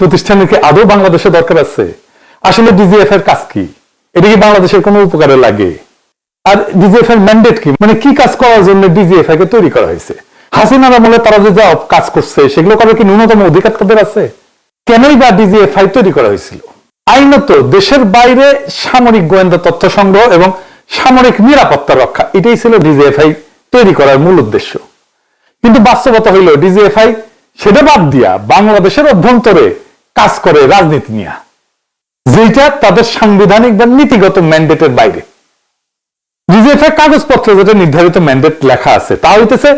প্রতিষ্ঠানের কি আদৌ বাংলাদেশে দরকার আছে? আসলে ডিজিএফ এর কাজ কি? এটা কি বাংলাদেশের কোনো উপকারে লাগে? আর ডিজিএফ এর ম্যান্ডেট কি? মানে কি কাজ করার জন্য ডিজিএফ কে তৈরি করা হয়েছে? হাসিনার আমলে তারা যে যা কাজ করছে, সেগুলো করার কি ন্যূনতম অধিকার তাদের আছে? কেনই বা ডিজিএফআই তৈরি করা হয়েছিল? আইনত দেশের বাইরে সামরিক গোয়েন্দা তথ্য সংগ্রহ এবং সামরিক নিরাপত্তা রক্ষা, এটাই ছিল ডিজিএফআই তৈরি করার মূল উদ্দেশ্য। কিন্তু বাস্তবতা হইল ডিজিএফআই সেটা বাদ দিয়া বাংলাদেশের অভ্যন্তরে কাজ করে রাজনীতি নিয়ে। যেটা তাদের সাংবিধানিক বা নীতিগত ম্যান্ডেটের বাইরে। ডিজিএফআই কাগজপত্রে যেটা নির্ধারিত ম্যান্ডেট লেখা আছে, তা হইতেছে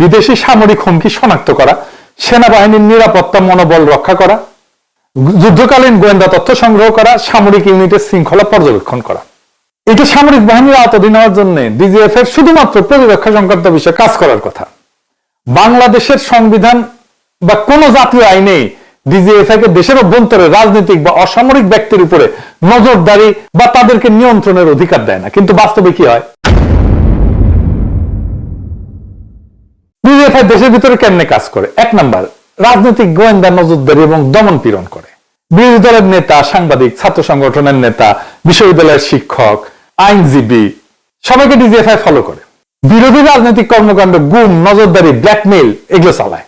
বিদেশি সামরিক হুমকি শনাক্ত করা, সেনাবাহিনীর নিরাপত্তা মনোবল রক্ষা করা, যুদ্ধকালীন গোয়েন্দা তথ্য সংগ্রহ করা, সামরিক ইউনিটের শৃঙ্খলা পর্যবেক্ষণ করা। এটা সামরিক বাহিনীর আওতাধীন হওয়ার জন্য ডিজিএফ এর শুধুমাত্র প্রতিরক্ষা সংক্রান্ত বিষয়ে কাজ করার কথা। বাংলাদেশের সংবিধান বা কোন জাতীয় আইনে ডিজিএফ কে দেশের অভ্যন্তরে রাজনৈতিক বা অসামরিক ব্যক্তির উপরে নজরদারি বা তাদেরকে নিয়ন্ত্রণের অধিকার দেয় না। কিন্তু বাস্তবে কি হয়? ডিজিএফআই দেশের ভিতরে কেমনে কাজ করে? এক নাম্বার, রাজনৈতিক গোয়েন্দা নজরদারি এবং দমন পীড়ন করে। বিরোধী দলের নেতা, সাংবাদিক, ছাত্র সংগঠনের নেতা, বিশ্ববিদ্যালয়ের শিক্ষক, আইনজীবী, সবাইকে ডিজিএফআই ফলো করে। বিরোধী রাজনৈতিক কর্মকাণ্ড, গুম, নজরদারি ব্ল্যাকমেইল এগুলো চালায়।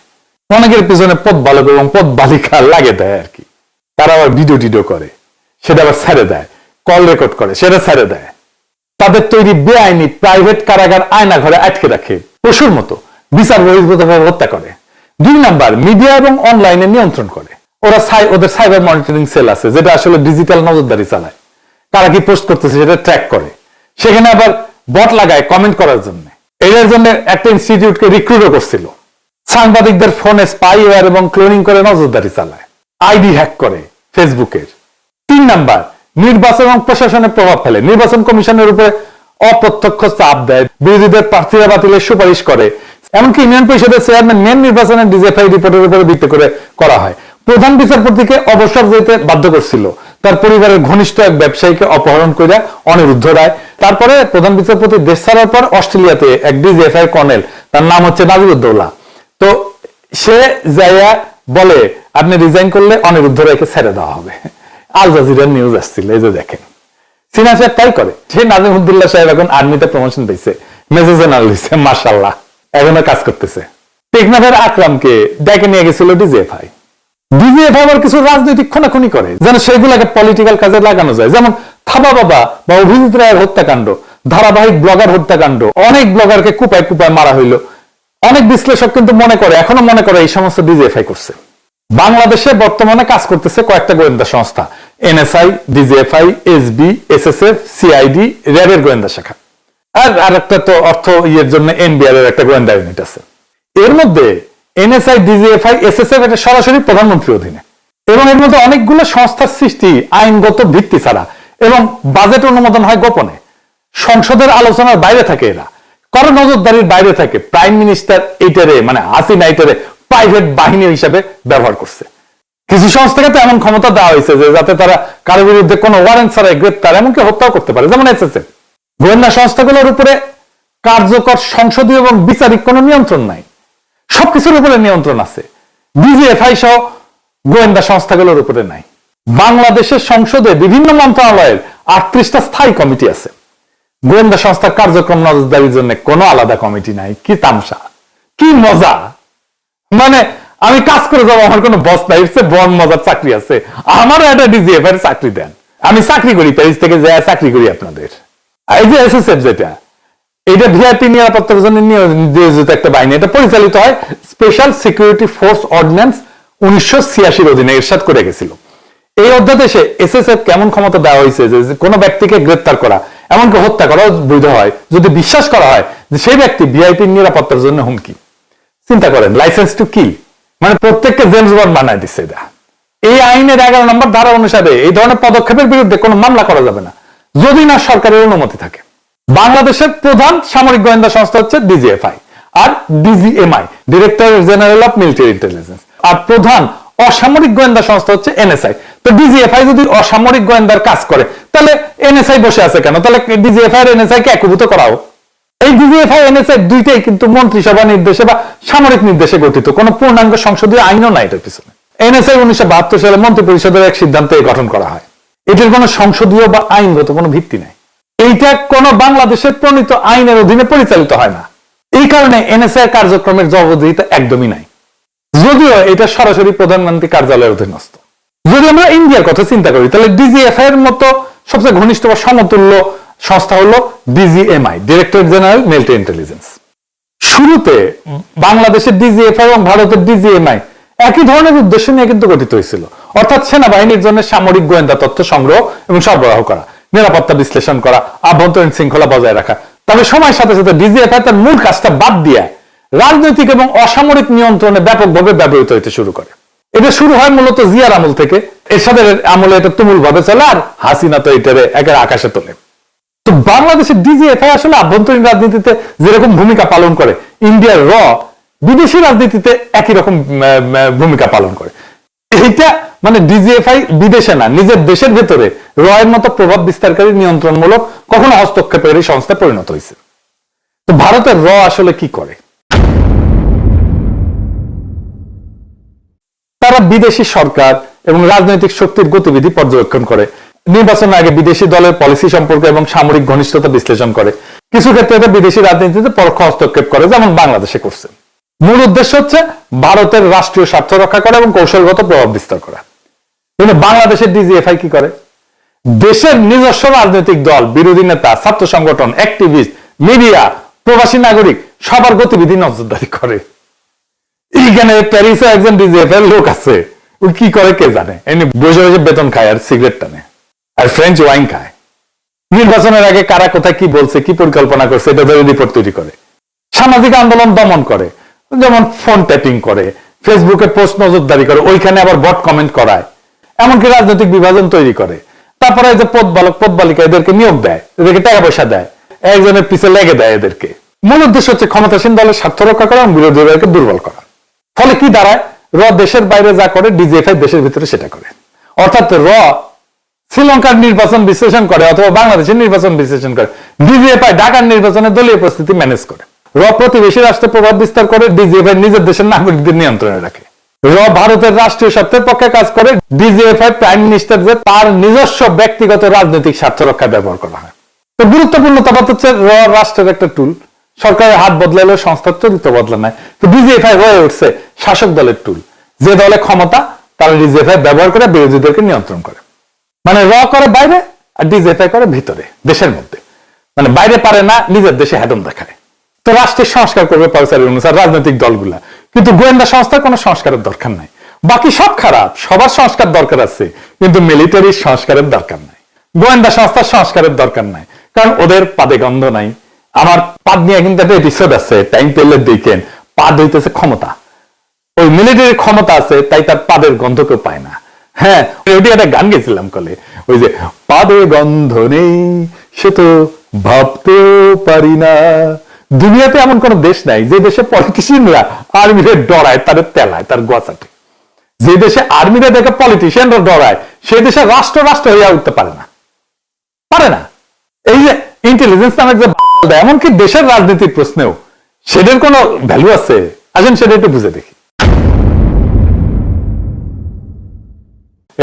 অনেকের পিছনে পদ বালক এবং পদ বালিকা লাগে দেয় আর কি। তারা আবার ভিডিও টিডিও করে, সেটা আবার ছেড়ে দেয় কল রেকর্ড করে, সেটা ছেড়ে দেয়। তাদের তৈরি বেআইনি প্রাইভেট কারাগার আয়না ঘরে আটকে রাখে, পশুর মতো। বিচার বহির্ভূতভাবে হত্যা করে। দুই নাম্বার মিডিয়া এবং অনলাইনে নিয়ন্ত্রণ করে। ওরা সাই ওদের সাইবার মনিটরিং সেল আছে, যেটা আসলে ডিজিটাল নজরদারি চালায়। কারা কি পোস্ট করতেছে সেটা ট্র্যাক করে। সেখানে আবার বট লাগায় কমেন্ট করার জন্য। এর জন্য একটা ইনস্টিটিউটকে রিক্রুটও করছিল। সাংবাদিকদের ফোনে স্পাইওয়্যার এবং ক্লোনিং করে নজরদারি চালায়, আইডি হ্যাক করে ফেসবুকের। তিন নাম্বার, নির্বাচন এবং প্রশাসনের প্রভাব ফেলে। নির্বাচন কমিশনের উপরে অপ্রত্যক্ষ চাপ দেয়। বিরোধীদের প্রার্থীরা বাতিলের সুপারিশ করে। এমনকি ইউনিয়ন পরিষদের চেয়ারম্যান মেন নির্বাচনের ডিজিএফআই রিপোর্টের উপরে ভিত্তি করে করা হয়। প্রধান বিচারপতিকে অবসর যেতে বাধ্য করছিল। তার পরিবারের ঘনিষ্ঠ এক ব্যবসায়ীকে অপহরণ করে অনিরুদ্ধ রায়। তারপরে প্রধান বিচারপতি দেশ ছাড়ার পর অস্ট্রেলিয়াতে এক ডিজিএফআই কর্নেল, তার নাম হচ্ছে নাজিরুদ্দৌলা তো সে যাইয়া বলে, আপনি রিজাইন করলে অনিরুদ্ধ রায়কে ছেড়ে দেওয়া হবে। আল জাজিরার নিউজ আসছিল, এই যে দেখেন। সিনা সাহেব তাই করে সেই নাজিমুদ্দুল্লাহ সাহেব এখন আর্মিতে প্রমোশন পেয়েছে মেজর জেনারেল হয়েছে মার্শাল্লাহ এখনও কাজ করতেছে। টেকনাফের আকরামকে ডেকে নিয়ে গেছিল ডিজিএফআই ডিজিএফআই আবার কিছু রাজনৈতিক খুনাখুনি করে, যেন সেগুলোকে পলিটিক্যাল কাজে লাগানো যায়। যেমন থাবা বাবা বা অভিজিৎ রায়ের হত্যাকাণ্ড, ধারাবাহিক ব্লগার হত্যাকাণ্ড, অনেক ব্লগারকে কুপায় কুপায় মারা হইল। অনেক বিশ্লেষক কিন্তু মনে করে, এখনও মনে করে এই সমস্ত ডিজিএফআই করছে। বাংলাদেশে বর্তমানে কাজ করতেছে কয়েকটা গোয়েন্দা সংস্থা NSI DGFI SB SSF CID র্যাবের গোয়েন্দা শাখা। আর আরেকটা তো অর্থ ইয়ের জন্য এনবিআর এর একটা গোয়েন্দা ইউনিট আছে। এর মধ্যে এনএসআই ডিজিএফআই এসএসএফ এটা সরাসরি প্রধানমন্ত্রীর অধীনে। এবং এর মধ্যে অনেকগুলো সংস্থার সৃষ্টি আইনগত ভিত্তি ছাড়া, এবং বাজেট অনুমোদন হয় গোপনে। সংসদের আলোচনার বাইরে থাকে এরা। কারও নজরদারির বাইরে থাকে প্রাইম মিনিস্টার এইটারে মানে হাসিনা এইটারে প্রাইভেট বাহিনী হিসাবে ব্যবহার করছে। কিছু সংস্থাকে তো এমন ক্ষমতা দেওয়া হয়েছে যে যাতে তারা কারও বিরুদ্ধে কোনো ওয়ারেন্ট ছাড়াই গ্রেপ্তার, এমনকি হত্যাও করতে পারে। যেমন এসএসএফ গোয়েন্দা সংস্থাগুলোর উপরে কার্যকর সংসদীয় এবং বিচারিক কোনো নিয়ন্ত্রণ নাই। সবকিছুর উপরে নিয়ন্ত্রণ আছে। বিজিএফআই সহ গোয়েন্দা সংস্থাগুলোর উপরে নাই। বাংলাদেশের সংসদে বিভিন্ন মন্ত্রণালয়ের আটত্রিশটা স্থায়ী কমিটি আছে। গোয়েন্দা সংস্থার কার্যক্রম নজরদারির জন্য কোনো আলাদা কমিটি নাই। কি তামসা? কি মজা? মানে আমি কাজ করে যাব, আমার কোনো বস নাই বড় মজার চাকরি আছে। আমারও একটা ডিজিএফ এর চাকরি দেন। আমি চাকরি করি প্যারিস থেকে যায় চাকরি করি আপনাদের। এই যে এসএসএফ যেটা এটা ভিআইপি নিরাপত্তার জন্য নিয়োজিত একটা বাহিনী, এটা পরিচালিত হয় স্পেশাল সিকিউরিটি ফোর্স অর্ডিন্যান্স উনিশশো ছিয়াশির অধীনে এরশাদ করে গেছিল। এই অধ্যাদেশে এসএসএফ কেমন ক্ষমতা দেওয়া হয়েছে যে যে কোনো ব্যক্তিকে গ্রেপ্তার করা এমনকি হত্যা করাও বৈধ হয়। যদি বিশ্বাস করা হয় যে সেই ব্যক্তি ভিআইপির নিরাপত্তার জন্য হুমকি, চিন্তা করেন লাইসেন্স টু কি মানে প্রত্যেককে জেমস বন্ড বানায় দিচ্ছে এটা। এই আইনের এগারো নম্বর ধারা অনুসারে এই ধরনের পদক্ষেপের বিরুদ্ধে কোনো মামলা করা যাবে না। যদি না, সরকারের অনুমতি থাকে। বাংলাদেশের প্রধান সামরিক গোয়েন্দা সংস্থা হচ্ছে DGFI R DGMI director general of military intelligence আর প্রধান অসামরিক গোয়েন্দা সংস্থা হচ্ছে এনএসআই। তো ডিজিএফআই যদি অসামরিক গোয়েন্দার কাজ করে, তাহলে এনএসআই বসে আছে কেন? তাহলে ডিজিএফআই আর এনএসআই কে একীভূত করা হোক এই ডিজিএফআই, এনএসআই দুইটাই কিন্তু মন্ত্রিসভা নির্দেশে বা সামরিক নির্দেশে গঠিত। কোনো পূর্ণাঙ্গ সংসদীয় আইনও নাই এটার পিছনে। এনএসআই উনিশশো বাহাত্তর সালে মন্ত্রী পরিষদের এক সিদ্ধান্তে গঠন করা হয়। এটির কোনো সংসদীয় বা আইনগত কোনো ভিত্তি নাই। এইটা কোন বাংলাদেশের প্রণীত আইনের অধীনে পরিচালিত হয় না। এই কারণে এনএসআই কার্যক্রমের জবাবদিহিতা একদমই নাই। যদিও এটা সরাসরি প্রধানমন্ত্রী কার্যালয়ের অধীনস্থ। যদি আমরা ইন্ডিয়ার কথা চিন্তা করি, তাহলে ডিজিএফআই এর মতো সবচেয়ে ঘনিষ্ঠ বা সমতুল্য সংস্থা হলো DGMI director general military intelligence শুরুতে বাংলাদেশের ডিজিএফআই এবং ভারতের ডিজিএমআই একই ধরনের উদ্দেশ্য নিয়ে কিন্তু গঠিত হয়েছিল। অর্থাৎ সেনাবাহিনীর জন্য সামরিক গোয়েন্দা তথ্য সংগ্রহ এবং সরবরাহ করা, নিরাপত্তা বিশ্লেষণ করা, আভ্যন্তরীণ শৃঙ্খলা বজায় রাখা। তবে সময়ের সাথে সাথে ডিজিএফআই তার মূল কাজটা বাদ দিয়ে রাজনৈতিক এবং অসামরিক নিয়ন্ত্রণে ব্যাপকভাবে ব্যবহৃত হতে শুরু করে। এটা শুরু হয় মূলত জিয়ার আমল থেকে। এরশাদের আমলে এটা তুমুল ভাবে চলে আর হাসিনা তো এটারে একের আকাশে তোলে। তো বাংলাদেশের ডিজিএফআই আসলে আভ্যন্তরীণ রাজনীতিতে যেরকম ভূমিকা পালন করে, ইন্ডিয়ার র বিদেশি রাজনীতিতে একই রকম ভূমিকা পালন করে। এইটা মানে ডিজিএফআই বিদেশে না, নিজের দেশের ভেতরে র এর মতো প্রভাব বিস্তারকারী নিয়ন্ত্রণমূলক কখনো হস্তক্ষেপের এই সংস্থায় পরিণত হয়েছে তো ভারতের র আসলে কি করে? তারা বিদেশি সরকার এবং রাজনৈতিক শক্তির গতিবিধি পর্যবেক্ষণ করে। নির্বাচনের আগে বিদেশি দলের পলিসি সম্পর্কে এবং সামরিক ঘনিষ্ঠতা বিশ্লেষণ করে। কিছু ক্ষেত্রে এটা বিদেশি রাজনীতিতে পরোক্ষ হস্তক্ষেপ করে, যেমন বাংলাদেশে করছে। মূল উদ্দেশ্য হচ্ছে ভারতের রাষ্ট্রীয় স্বার্থ রক্ষা করা এবং কৌশলগত প্রভাব বিস্তার করা। কিন্তু বাংলাদেশের ডিজিএফআই কি করে? দেশের নিজস্ব রাজনৈতিক দল, বিরোধী নেতা, ছাত্র সংগঠন অ্যাক্টিভিস্ট মিডিয়া প্রবাসী নাগরিক সবার গতিবিধি নজরদারি করে। এইখানে প্যারিসে একজন ডিজিএফ এর লোক আছে। ও কি করে কে জানে? এমনি বসে বসে বেতন খায় আর সিগারেট টানে। আর ফ্রেঞ্চ ওয়াইন খায়। নির্বাচনের আগে কারা কোথায় কি বলছে, কি পরিকল্পনা করছে, এটা ধরে রিপোর্ট তৈরি করে। সামাজিক আন্দোলন দমন করে। যেমন ফোন ট্যাপিং করে ফেসবুকে পোস্ট নজরদারি করে, ওইখানে আবার বট কমেন্ট করায়। এমনকি রাজনৈতিক বিভাজন তৈরি করে। তারপরে যে পদ বালক পদ বালিকা এদেরকে নিয়োগ দেয়, এদেরকে টাকা পয়সা দেয়। একজনের পিছে লেগে দেয় এদেরকে। মূল উদ্দেশ্য হচ্ছে ক্ষমতাসীন দলের স্বার্থ রক্ষা করা এবং বিরোধী দলকে দুর্বল করা। ফলে কি দাঁড়ায়? র দেশের বাইরে যা করে ডিজিএফআই দেশের ভিতরে সেটা করে। অর্থাৎ র শ্রীলঙ্কার নির্বাচন বিশ্লেষণ করে অথবা বাংলাদেশের নির্বাচন বিশ্লেষণ করে। ডিজিএফআই ঢাকার নির্বাচনে দলীয় পরিস্থিতি ম্যানেজ করে। র প্রতিবেশী রাষ্ট্রে প্রভাব বিস্তার করে ডিজিএফআই নিজের দেশের নাগরিকদের নিয়ন্ত্রণে রাখে। র ভারতের রাষ্ট্রীয় স্বার্থের পক্ষে কাজ করে ডিজিএফআই প্রাইম মিনিস্টার যে তার নিজস্ব ব্যক্তিগত রাজনৈতিক স্বার্থ রক্ষায় ব্যবহার করা হয়। তো গুরুত্বপূর্ণ তফাৎ হচ্ছে র রাষ্ট্রের একটা টুল সরকারের হাত বদলালেও সংস্থার চরিত্র বদলা নাই। তো ডিজিএফআই হয়ে উঠছে শাসক দলের টুল। যে দলে ক্ষমতা, তারা ডিজিএফআই ব্যবহার করে বিরোধীদেরকে নিয়ন্ত্রণ করে। মানে র করে বাইরে আর ডিজিএফআই করে ভিতরে, দেশের মধ্যে। মানে বাইরে পারে না, নিজের দেশে হ্যাডম দেখায়। তো রাষ্ট্রের সংস্কার করবে পাকিস্তানি অনুসার রাজনৈতিক দলগুলা। কিন্তু গোয়েন্দা সংস্থার কোনো সংস্কারের দরকার নাই। বাকি সব খারাপ, সবার সংস্কার দরকার আছে, কিন্তু মিলিটারির সংস্কারের দরকার নাই। গোয়েন্দা সংস্থার সংস্কারের দরকার নাই, কারণ ওদের পাদে গন্ধ নাই। আমার পাদ নিয়ে কিন্তু একটা এপিসোড আছে টাইম পেলে দেখেন পাদ হইতেছে ক্ষমতা। ওই মিলিটারির ক্ষমতা আছে, তাই তার পাদের গন্ধ কেউ পায় না। হ্যাঁ ওইটি একটা গান গেছিলাম কলে, ওই যে পাদে গন্ধ নেই, সে তো পারি না। দুনিয়াতে এমন কোন দেশ নাই, যে দেশে পলিটিশিয়ানরা আর্মিরে ডরায়, তাদের তেলায়, তার গোয়াচাটে যে দেশে আর্মিরা দেখে পলিটিশিয়ানরা ডরায় সেই দেশে রাষ্ট্র রাষ্ট্র হইয়া উঠতে পারে না। পারে না। এই যে ইন্টেলিজেন্স নামের যে এমনকি দেশের রাজনীতির প্রশ্নেও সেটার কোনো ভ্যালু আছে? আসেন সেটা একটু বুঝে দেখি।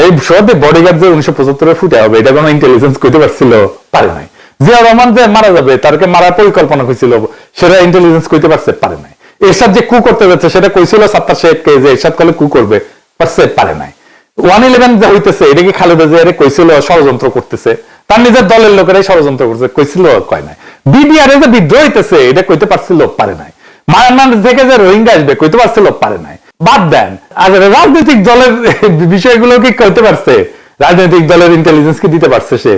এই সত্যি বডিগার্ড যে উনিশশো পঁচাত্তরে ফুটে হবে, এটা কোনো ইন্টেলিজেন্স করতে পারছিল? পারে নাই। জিয়া রহমান যে মারা যাবে, তারকে মারার পরিকল্পনা হয়েছিল সেটা ইন্টেলিজেন্স করতে পারছে? পারে নাই। এরশাদ যে কু করতে যাচ্ছে, সেটা কইছিল সাত্তার শেখকে যে এরশাদ করলে কু করবে, পারছে? পারে নাই। ওয়ান ইলেভেন যে হইতেছে, এটা কি খালেদা জিয়ারে কইছিল, ষড়যন্ত্র করতেছে? তার নিজের দলের লোকেরাই ষড়যন্ত্র করছে, কইছিল, কয় নাই। বিডিআর যে বিদ্রোহ হইতেছে, এটা কইতে পারছিল পারে নাই। মায়ানমার থেকে যে রোহিঙ্গা আসবে, কইতে পারছিল পারে নাই। বাদ দেন আর রাজনৈতিক দলের বিষয়গুলো কি করতে পারছে? রাজনৈতিক দলের ইন্টেলিজেন্স কি দিতে পারছে সে?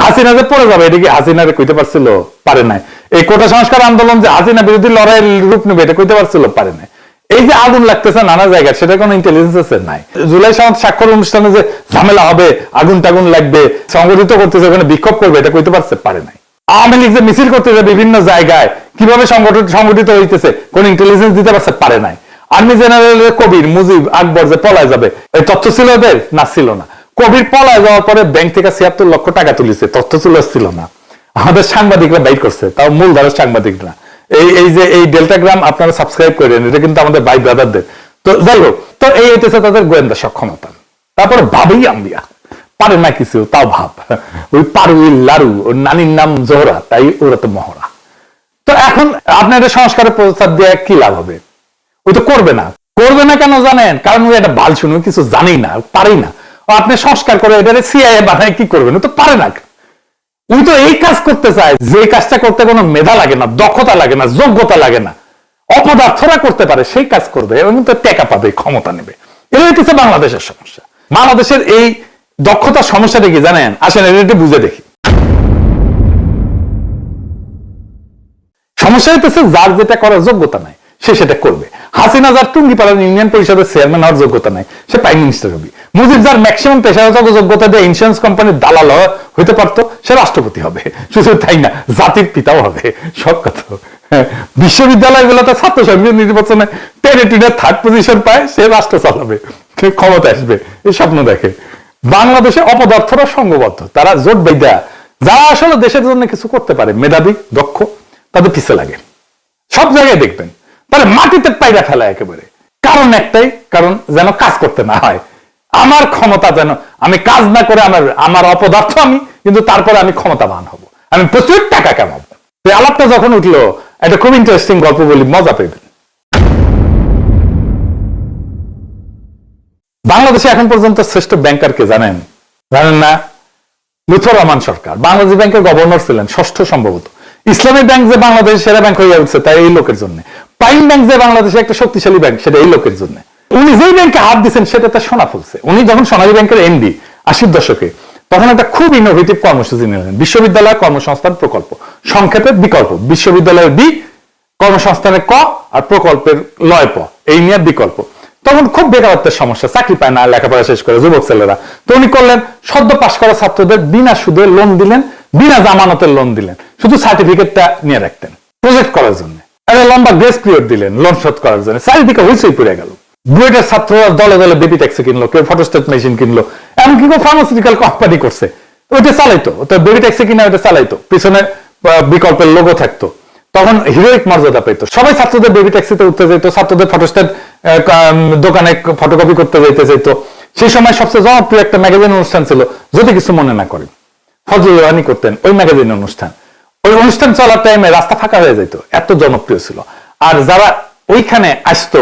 হাসিনা যে পড়ে যাবে, এটা কি হাসিনারে কইতে পারছিল পারে নাই। এই কোটা সংস্কার আন্দোলন যে হাসিনা বিরোধী লড়াইয়ের রূপ নেবে, এটা কইতে পারছিল পারে নাই। এই যে আগুন লাগতেছে নানা জায়গায়, সেটা কোনো ইন্টেলিজেন্স আছে? নাই। জুলাই সামন্ত স্বাক্ষর অনুষ্ঠানে যে ঝামেলা হবে, আগুন টাগুন লাগবে, সংগঠিত করতেছে, ওখানে বিক্ষোভ করবে, এটা কইতে পারছে? পারে নাই। আওয়ামী লীগ যে মিছিল করতেছে বিভিন্ন জায়গায়, কীভাবে সংগঠন সংগঠিত হইতেছে, কোন ইন্টেলিজেন্স দিতে পারছে? পারে নাই। আর্মি জেনারেল কবির মুজিব আকবর যে পলায় যাবে, এই তথ্য ছিল ওদের? না, ছিল না। কবির পলায় যাওয়ার পরে ব্যাংক থেকে ছিয়াত্তর লক্ষ টাকা তুলিছে, তথ্য ছিল ছিল না। আমাদের সাংবাদিকরা বাইর করছে, তাও মূল ধারের সাংবাদিকরা। এই এই যে এই ডেল্টাগ্রাম আপনারা সাবস্ক্রাইব করেন, এটা কিন্তু আমাদের ভাই ব্রাদারদের তো যাই হোক, তো এই হইতেছে তাদের গোয়েন্দা সক্ষমতা। তারপরে ভাবেই আম্বিয়া। পারে না কিছু, তাও ভাব। ওই পারুই লারু, ওর নানির নাম জোহরা, তাই ওরা তো মহড়া। তো এখন আপনার এটা সংস্কারের প্রস্তাব দিয়ে কি লাভ হবে? ওই তো করবে না। করবে না কেন জানেন? কারণ ওই একটা বাল শুনে কিছু জানেই না, পারেই না। আপনি সংস্কার করে এটা সিআইএ বানায় কি করবেন? তো পারে না। উনি তো এই কাজ করতে চায়, যে কাজটা করতে কোনো মেধা লাগে না, দক্ষতা লাগে না, যোগ্যতা লাগে না। অপদার্থরা করতে পারে, সেই কাজ করবে, এবং তো টেকা পাবে, ক্ষমতা নেবে। এটা হচ্ছে বাংলাদেশের সমস্যা। বাংলাদেশের এই দক্ষতার সমস্যাটা কি জানেন? আসেন এটা বুঝে দেখি। সমস্যা হইতেছে, যার যেটা করার যোগ্যতা নাই। সে সেটা করবে। হাসিনা যার টুঙ্গিপাড়ার ইউনিয়ন পরিষদের চেয়ারম্যান হওয়ার যোগ্যতা নাই, সে প্রাইম মিনিস্টার হবে। মুজিব যার ম্যাক্সিমাম পেশাগত যোগ্যতা দিয়ে ইন্স্যুরেন্স কোম্পানির দালাল হইতে পারতো, সে রাষ্ট্রপতি হবে। শুধু তাই না, জাতির পিতাও হবে। সব কথা। বিশ্ববিদ্যালয়গুলোতে ছাত্র নির্বাচনে টেরিটরিতে থার্ড পজিশন পায়, সে রাষ্ট্র চালাবে। ক্ষমতা আসবে। এই স্বপ্ন দেখে। বাংলাদেশে অপদার্থরা সঙ্গবদ্ধ তারা জোট বেদা যারা আসলে দেশের জন্য কিছু করতে পারে। মেধাবী, দক্ষ, তাদের পিছে লাগে। সব জায়গায় দেখবেন। তাহলে মাটিতে পায়রা ফেলা একেবারে। কারণ একটাই, কারণ যেন কাজ করতে না হয়। আমার ক্ষমতা যেন, আমি কাজ না করে আমার আমার অপদার্থ আমি, কিন্তু তারপরে আমি ক্ষমতাবান হব। আমি প্রচুর টাকা কামাবো। তো আলাপটা যখন উঠল এটা খুব ইন্টারেস্টিং গল্প বলি, মজা পেবেন। বাংলাদেশে এখন পর্যন্ত শ্রেষ্ঠ ব্যাংকার কে জানেন? জানেন না? লুথুর রহমান সরকার। বাংলাদেশ ব্যাংকের গভর্নর ছিলেন, ষষ্ঠ সম্ভবত। ইসলামী ব্যাংক যে বাংলাদেশের সেরা ব্যাংক হয়ে উঠছে, তাই এই লোকের জন্য। প্রাইম ব্যাংক যে বাংলাদেশে একটা শক্তিশালী ব্যাংক সেটা এই লোকের জন্য। উনি যেই ব্যাংকে হাত দিচ্ছেন সেটা তার সোনা ফুলছে। উনি যখন সোনালী ব্যাংকের এমডি আশির দশকে, তখন একটা খুব ইনোভেটিভ কর্মসূচি নিলেন। বিশ্ববিদ্যালয় কর্মসংস্থান প্রকল্প। সংক্ষেপে বিকল্প। বিশ্ববিদ্যালয়ের বি কর্মসংস্থানের ক আর প্রকল্পের লয় প। এই নিয়ে বিকল্প। তখন খুব বেকারত্বের সমস্যা, চাকরি পায় না, লেখাপড়া শেষ করে যুবক ছেলেরা। তো উনি করলেন, সদ্য পাশ করা ছাত্রদের বিনা সুদে লোন দিলেন, বিনা জামানতের লোন দিলেন। শুধু সার্টিফিকেটটা নিয়ে রাখতেন। প্রজেক্ট করার জন্য। একটা লম্বা গ্রেস পিরিয়ড দিলেন করার জন্য। চারিদিকে পড়ে গেল। বুয়েটের ছাত্ররা দলে দলে বেবি ট্যাক্সি কিনলো, কেউ ফটোস্টেট মেশিন কিনলো, এমনকি কেউ ফার্মাসিউটিক্যাল কোম্পানি করছে। ওইটা চালাইতো, তো বেবি ট্যাক্সি ওইটা চালাইতো। পিছনে বিকল্পের লোগো থাকতো। তখন হিরোইক মর্যাদা পেত সবাই ছাত্রদের বেবি ট্যাক্সিতে উঠতে যেত ছাত্রদের ফটোস্টেট দোকানে ফটোকপি করতে যেতে যেত সেই সময় সবচেয়ে জনপ্রিয় একটা ম্যাগাজিন অনুষ্ঠান ছিল, যদি কিছু মনে না করেন ফজল করতেন ওই ম্যাগাজিন অনুষ্ঠান। ওই অনুষ্ঠান চলার টাইমে রাস্তা ফাঁকা হয়ে যেত এত জনপ্রিয় ছিল। আর যারা ওইখানে আসতো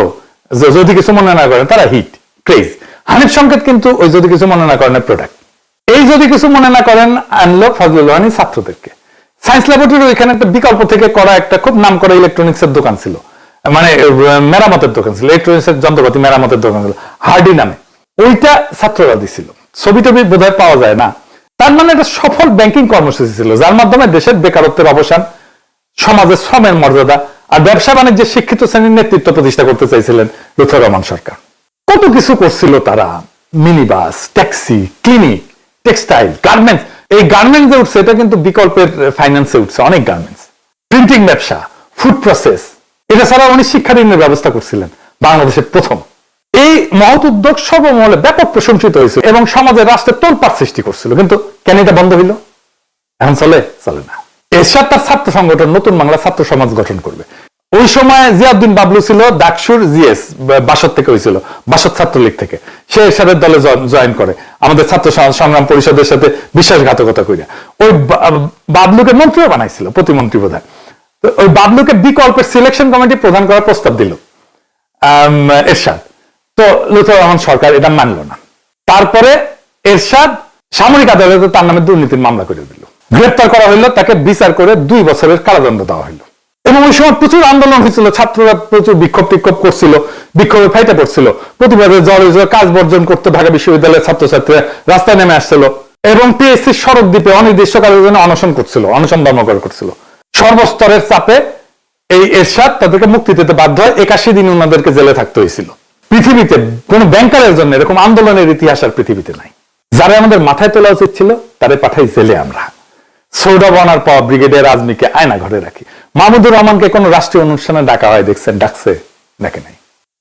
যদি কিছু মনে না করেন, তারা হিট ক্রেজ হানিফ সংকেত কিন্তু ওই যদি কিছু মনে না করেন প্রোডাক্ট এই যদি কিছু মনে না করেন, আনলো ফজলুল রানি ছাত্রদেরকে। সায়েন্স ল্যাবরেটরি ওইখানে একটা বিকল্প থেকে করা একটা খুব নাম করা ইলেকট্রনিক্স এর দোকান ছিল। মানে মেরামতের দোকান ছিল ইলেকট্রনিক্স এর যন্ত্রপাতি মেরামতের দোকান ছিল, হার্ডি নামে। ওইটা ছাত্ররা দিছিল। ছবি টবি বোধহয় পাওয়া যায় না। তার মানে একটা সফল ব্যাংকিং কর্মসূচি ছিল, যার মাধ্যমে দেশের বেকারত্বের অবসান সমাজে শ্রমের মর্যাদা আর ব্যবসা বাণিজ্যের শিক্ষিত শ্রেণির নেতৃত্ব প্রতিষ্ঠা করতে চাইছিলেন লুথুর রহমান সরকার। কত কিছু করছিল তারা? Mini bus taxi, clinic, textile, garments. এই গার্মেন্টস যে উঠছে, এটা কিন্তু বিকল্পের ফাইন্যান্সে উঠছে, অনেক গার্মেন্টস। প্রিন্টিং ব্যবসা ফুড প্রসেস এটা ছাড়া উনি শিক্ষা ঋণের ব্যবস্থা করছিলেন, বাংলাদেশের প্রথম। এই মহৎ উদ্যোগ সর্বমহলে ব্যাপক প্রশংসিত হয়েছিল এবং সমাজের রাষ্ট্রের তোলপাট সৃষ্টি করছিল। কিন্তু কেন এটা বন্ধ হইল? এখন চলে চলে না। এরশাদ তার ছাত্র সংগঠন, নতুন বাংলা ছাত্র সমাজ গঠন করবে। ওই সময় জিয়াউদ্দিন বাবলু ছিল, ডাকসুর জিএস বাসদ থেকে হয়েছিল, বাসদ ছাত্রলীগ থেকে। সে এরশাদের দলে জয়েন করে। আমাদের ছাত্র সংগ্রাম পরিষদের সাথে বিশ্বাসঘাতকতা করিয়া ওই বাবলুকে মন্ত্রীও বানাইছিল, প্রতিমন্ত্রী প্রধান ওই বাবলুকে বিকল্পের সিলেকশন কমিটি প্রদান করার প্রস্তাব দিল এরশাদ। তো লুথুর রহমান সরকার এটা মানল না। তারপরে এরশাদ সামরিক আদালতে তার নামে দুর্নীতির মামলা করে দিল। গ্রেপ্তার করা হইল, তাকে বিচার করে দুই বছরের কারাদণ্ড দেওয়া হইল। এবং ওই সময় প্রচুর আন্দোলন হয়েছিল ছাত্ররা প্রচুর বিক্ষোভ টিক্ষোভ করছিল, বিক্ষোভে ফাইটে পড়ছিল। প্রতিবাদে জ্বরে জ্বরে কাজ বর্জন করতে ঢাকা বিশ্ববিদ্যালয়ের ছাত্রছাত্রীরা রাস্তায় নেমে আসছিল। এবং পিএসসি সড়ক দ্বীপে অনির্দিষ্টকালের জন্য অনশন করছিল, অনশন ধর্মঘট করছিল। সর্বস্তরের চাপে এই এরশাদ তাদেরকে মুক্তি দিতে বাধ্য হয়। একাশি দিন ওনাদেরকে জেলে থাকতে হয়েছিল। পৃথিবীতে কোন ব্যাংকারের জন্য এরকম আন্দোলনের ইতিহাস আর পৃথিবীতে নাই। যারা আমাদের মাথায় তোলা উচিত ছিল, তারে পাঠাই জেলে আমরা। সৌরভ বনার পর ব্রিগেডিয়ার আজমিকে আয়না ঘরে রাখি। মাহমুদুর রহমানকে কোন রাষ্ট্রীয় অনুষ্ঠানে ডাকা হয়, দেখছেন, ডাকছে, ডাকে নাই।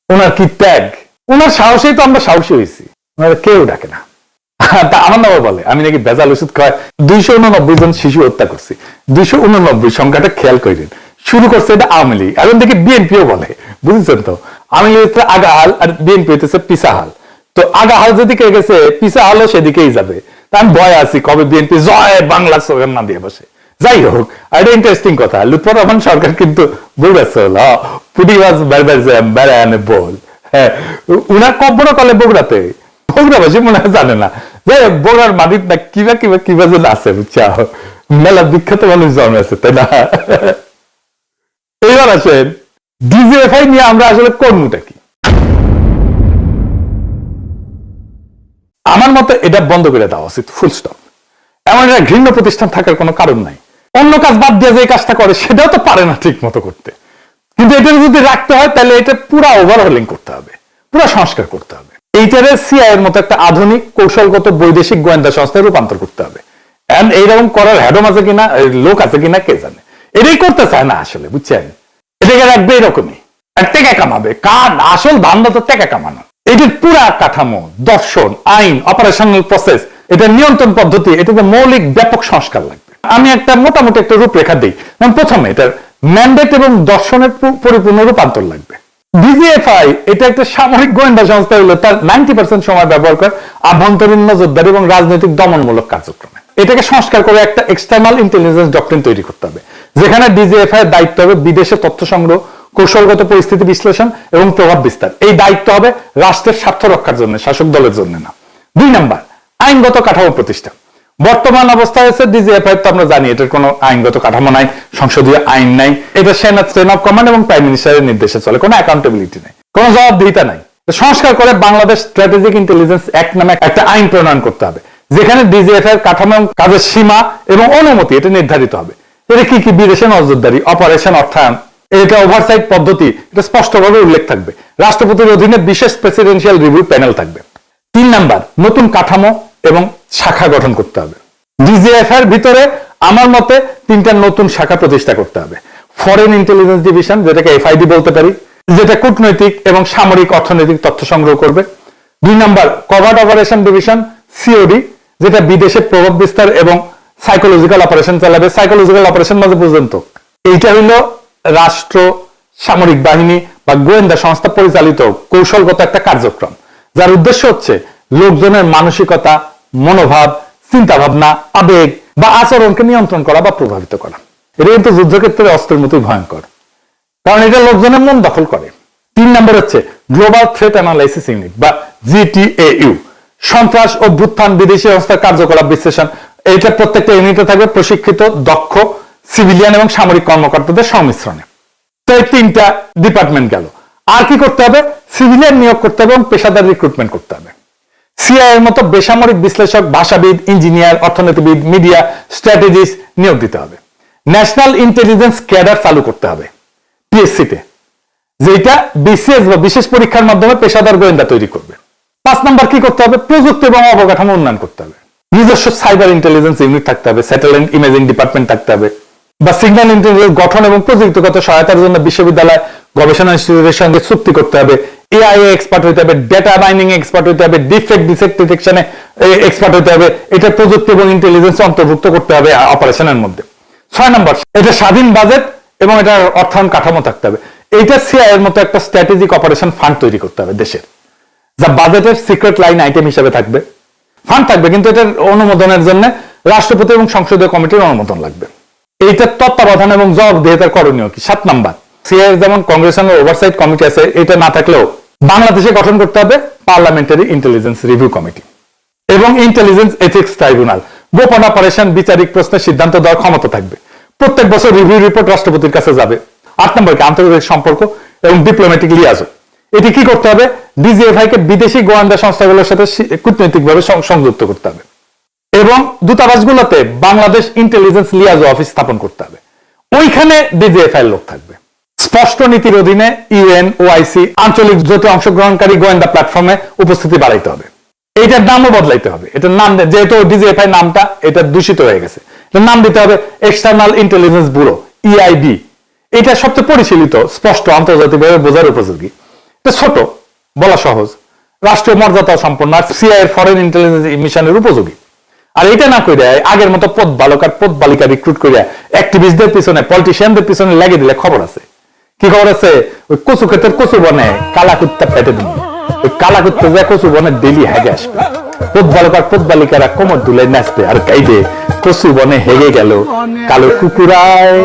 ওনার কি ত্যাগ? ওনার সাহসেই তো আমরা সাহসী হয়েছি। ওনারা কেউ ডাকে না। তা বলে, আমি নাকি বেজাল ওষুধ খাওয়াই দুইশো উননব্বই জন শিশু হত্যা করছি। দুইশো উননব্বই সংখ্যাটা খেয়াল করেন শুরু করছে এটা আওয়ামী লীগ। এখন দেখি বিএনপিও বলে, বুঝেছেন তো? আমি হচ্ছে আগাহাল আর বিএনপি হইতেছে পিসাহাল তো আগাহাল যেদিকে গেছে পিসাহালও সেদিকেই যাবে। আমি ভয় আছি কবে বিএনপি জয় বাংলা স্লোগান না দিয়ে বসে। যাই হোক এটা ইন্টারেস্টিং কথা, লুৎফর রহমান সরকার কিন্তু বগুড়া চল পুটি বাস বেড় বল। হ্যাঁ উনার কব্বর কলে বগুড়াতে? বগুড়াবাসী মনে হয় জানে না। হোক, বগুড়ার মাটির না কিবা কিবা কিবা যেন আছে, বুঝছা? মেলা বিখ্যাত মানুষ জন্মেছে, তাই না? এইবার আসেন। ডিজিএফআই নিয়ে আমরা আসলে কর্মটা কি? আমার মতে এটা বন্ধ করে দেওয়া উচিত ফুল স্টপ এমন একটা ঘৃণ্য প্রতিষ্ঠান থাকার কোনো কারণ নাই। অন্য কাজ বাদ দিয়ে যে কাজটা করে, সেটাও তো পারে না ঠিক মতো করতে। কিন্তু এটা যদি রাখতে হয়, তাহলে এটা পুরো ওভারহলিং করতে হবে, পুরো সংস্কার করতে হবে। এইটারে সিআই এর মতো একটা আধুনিক, কৌশলগত, বৈদেশিক গোয়েন্দা সংস্থায় রূপান্তর করতে হবে। এন্ড এইরকম করার হ্যাডম আছে কিনা লোক আছে কিনা, কে জানে? এটাই করতে চায় না আসলে, বুঝছেন? এটাকে রাখবে এরকমই। আর টেকা কামাবে। কার আসল ধান্দা তো টেকা কামানো। এটির পুরা কাঠামো, দর্শন, আইন অপারেশনাল প্রসেস এটা নিয়ন্ত্রণ পদ্ধতি, এটাতে মৌলিক ব্যাপক সংস্কার লাগবে। আমি একটা মোটামুটি একটা রূপরেখা দিই। প্রথমে এটার ম্যান্ডেট এবং দর্শনের পরিপূর্ণ রূপান্তর লাগবে। ডিজিএফআই এটা একটা সামরিক গোয়েন্দা সংস্থা হলো, তার নাইনটি পার্সেন্ট সময় ব্যবহার করে আভ্যন্তরীণ নজরদারি এবং রাজনৈতিক দমনমূলক কার্যক্রমে। এটাকে সংস্কার করে একটা এক্সটার্নাল ইন্টেলিজেন্স ডক্ট্রিন তৈরি করতে হবে। যেখানে ডিজিএফআই এর দায়িত্ব হবে বিদেশে তথ্য সংগ্রহ, কৌশলগত পরিস্থিতি বিশ্লেষণ এবং প্রভাব বিস্তার। এই দায়িত্ব হবে রাষ্ট্রের স্বার্থ রক্ষার জন্য, শাসক দলের জন্য না। দুই নাম্বার, আইনগত কাঠামো প্রতিষ্ঠা। বর্তমান অবস্থা হচ্ছে ডিজিএফআই তো আমরা জানি এটার কোনো আইনগত কাঠামো নাই, সংসদীয় আইন নাই। এটা সেনা চেন অফ কমান্ড এবং প্রাইম মিনিস্টারের নির্দেশে চলে, কোনো অ্যাকাউন্টেবিলিটি নাই, কোনো জবাবদিহিতা নাই। সংস্কার করে বাংলাদেশ স্ট্র্যাটেজিক ইন্টেলিজেন্স অ্যাক্ট নামে একটা আইন প্রণয়ন করতে হবে, যেখানে ডিজিএফআই কাঠামো কাজের সীমা এবং অনুমতি, এটা নির্ধারিত হবে। এটা কি কি বিদেশে নজরদারি অপারেশন অর্থায়ন, এটা ওভারসাইট পদ্ধতি, এটা স্পষ্টভাবে উল্লেখ থাকবে। রাষ্ট্রপতির অধীনে বিশেষ প্রেসিডেন্সিয়াল রিভিউ প্যানেল থাকবে। তিন নাম্বার, নতুন কাঠামো এবং শাখা গঠন করতে হবে। ডিজিএফ এর ভিতরে আমার মতে তিনটা নতুন শাখা প্রতিষ্ঠা করতে হবে। ফরেন ইন্টেলিজেন্স ডিভিশন যেটাকে এফআইডি বলতে পারি, যেটা কূটনৈতিক এবং সামরিক অর্থনৈতিক তথ্য সংগ্রহ করবে। দুই number covered operation division COD যেটা বিদেশে প্রভাব বিস্তার এবং সাইকোলজিক্যাল অপারেশন চালাবে সাইকোলজিক্যাল অপারেশন মাঝে পর্যন্ত। এইটা হলো রাষ্ট্র, সামরিক বাহিনী বা গোয়েন্দা সংস্থা পরিচালিত কৌশলগত একটা কার্যক্রম। যার উদ্দেশ্য হচ্ছে লোকজনের মানসিকতা, মনোভাব চিন্তা ভাবনা আবেগ বা আচরণকে নিয়ন্ত্রণ করা বা প্রভাবিত করা। এটা কিন্তু যুদ্ধক্ষেত্রে অস্ত্রের মতোই ভয়ঙ্কর। কারণ এটা লোকজনের মন দখল করে। তিন নম্বর হচ্ছে গ্লোবাল থ্রেট অ্যানালাইসিস ইউনিট বা জিটিএইউ সন্ত্রাস ও ভুত্থান বিদেশি সংস্থার কার্যকলাপ বিশ্লেষণ এটা প্রত্যেকটা ইউনিটে থাকবে প্রশিক্ষিত, দক্ষ সিভিলিয়ান এবং সামরিক কর্মকর্তাদের সংমিশ্রণে। তো এই তিনটা ডিপার্টমেন্ট গেল। আর কি করতে হবে? সিভিলিয়ান নিয়োগ করতে হবে এবং পেশাদার রিক্রুটমেন্ট করতে হবে। সিআই এর মতো বেসামরিক বিশ্লেষক, ভাষাবিদ ইঞ্জিনিয়ার অর্থনীতিবিদ মিডিয়া স্ট্র্যাটেজিস্ট নিয়োগ দিতে হবে। ন্যাশনাল ইন্টেলিজেন্স ক্যাডার চালু করতে হবে পিএসসিতে যেটা বিসিএস বা বিশেষ পরীক্ষার মাধ্যমে পেশাদার গোয়েন্দা তৈরি করবে। পাঁচ নাম্বার কি করতে হবে? প্রযুক্তি এবং অবকাঠামো উন্নয়ন করতে হবে। নিজস্ব সাইবার ইন্টেলিজেন্স ইউনিট থাকতে হবে স্যাটেলাইট ইমেজিং ডিপার্টমেন্ট থাকতে হবে। বা সিগন্যাল ইন্টেলিজেন্স গঠন এবং প্রযুক্তিগত সহায়তার জন্য বিশ্ববিদ্যালয় গবেষণা ইনস্টিটিউটের সঙ্গে চুক্তি করতে হবে। এআই এক্সপার্ট হইতে হবে ডেটা মাইনিং এক্সপার্ট হইতে হবে ডিফেক্ট ডিসেক্ট ডিটেকশনে এক্সপার্ট হইতে হবে, এটা প্রযুক্তি এবং ইন্টেলিজেন্স অন্তর্ভুক্ত করতে হবে অপারেশনের মধ্যে। ছয় নম্বর, এটা স্বাধীন বাজেট এবং এটার অর্থায়ন কাঠামো থাকতে হবে। এইটা সিআই এর মতো একটা স্ট্র্যাটেজিক অপারেশন ফান্ড তৈরি করতে হবে দেশের। যা বাজেটের সিক্রেট লাইন আইটেম হিসেবে থাকবে। ফান্ড থাকবে, কিন্তু এটার অনুমোদনের জন্য রাষ্ট্রপতি এবং সংসদীয় কমিটির অনুমোদন লাগবে। এইটার তত্ত্বাবধান এবং জবাবদিহিতার করণীয় কি? সাত নাম্বার। সিআই যেমন কংগ্রেশনাল ওভারসাইট কমিটি আছে, এটা না থাকলেও বাংলাদেশে গঠন করতে হবে পার্লামেন্টারি ইন্টেলিজেন্স রিভিউ কমিটি এবং ইন্টেলিজেন্স এথিক্স ট্রাইব্যুনাল গোপন অপারেশন বিচারিক প্রশ্নের সিদ্ধান্ত দেওয়ার ক্ষমতা থাকবে। প্রত্যেক বছর রিভিউ রিপোর্ট রাষ্ট্রপতির কাছে যাবে। আট নম্বর কি? আন্তর্জাতিক সম্পর্ক এবং ডিপ্লোম্যাটিক লিয়াজো এটি কি করতে হবে? ডিজিএফআই কে বিদেশি গোয়েন্দা সংস্থাগুলোর সাথে কূটনৈতিকভাবে সংযুক্ত করতে হবে। এবং দূতাবাসগুলোতে বাংলাদেশ ইন্টেলিজেন্স লিয়াজো অফিস স্থাপন করতে হবে। ওইখানে ডিজিএফআই লোক থাকবে। স্পষ্ট নীতির অধীনে ইউএন, ওআইসি, আঞ্চলিক জোটে অংশগ্রহণকারী গোয়েন্দা প্ল্যাটফর্মে উপস্থিতি বাড়াইতে হবে। এইটার নামও বদলাইতে হবে। এটার নাম যেহেতু ডিজিএফআই নামটা, এটা দূষিত হয়ে গেছে। নাম দিতে হবে এক্সটার্নাল ইন্টেলিজেন্স ব্যুরো ইআইবি এটা সবচেয়ে পরিশীলিত, স্পষ্ট, আন্তর্জাতিকভাবে বোঝার উপযোগী। ছোট, বলা সহজ। রাষ্ট্রীয় মর্যাদা সম্পন্ন, আর সিআই এর ফরেন ইন্টেলিজেন্স মিশনের উপযোগী। আর এটা না করে আগের মতো পদ বালক আর পদ বালিকা রিক্রুট করে অ্যাক্টিভিস্টদের পিছনে পলিটিশিয়ানদের পিছনে লাগিয়ে দিলে খবর আছে। কি খবর আছে? ওই কচু ক্ষেতের কচু বনে কালা কুত্তা পেটে দিন ওই কালা কুত্তা যে কচু বনে ডেলি হেগে আসবে। পোত বালকার পোত বালিকারা কোমর দুলে নাচবে আর গাইবে কচু বনে হেগে গেল। কালো কুকুরায়,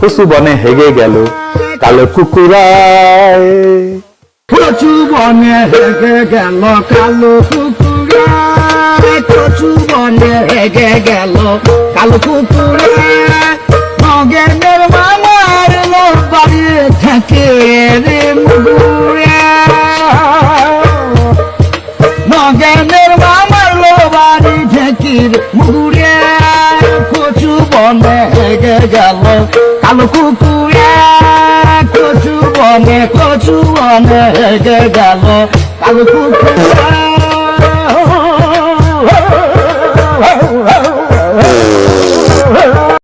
কচু বনে হেগে গেল। কালো কুকুরায়। কচু বনে হেগে গেল কালো কুকুরে কচু বনে হেগে গেল কালো কুকুরে নগের মের মামার লোক বাড়ি থাকে রে মুগুরে। নগের মামার লোক বাড়ি ঠেকির মুগুরে। কচু বনে হেগে গেল কালো কুকুরে কচু বনে কচু বনে গেল। কালো কুকুরে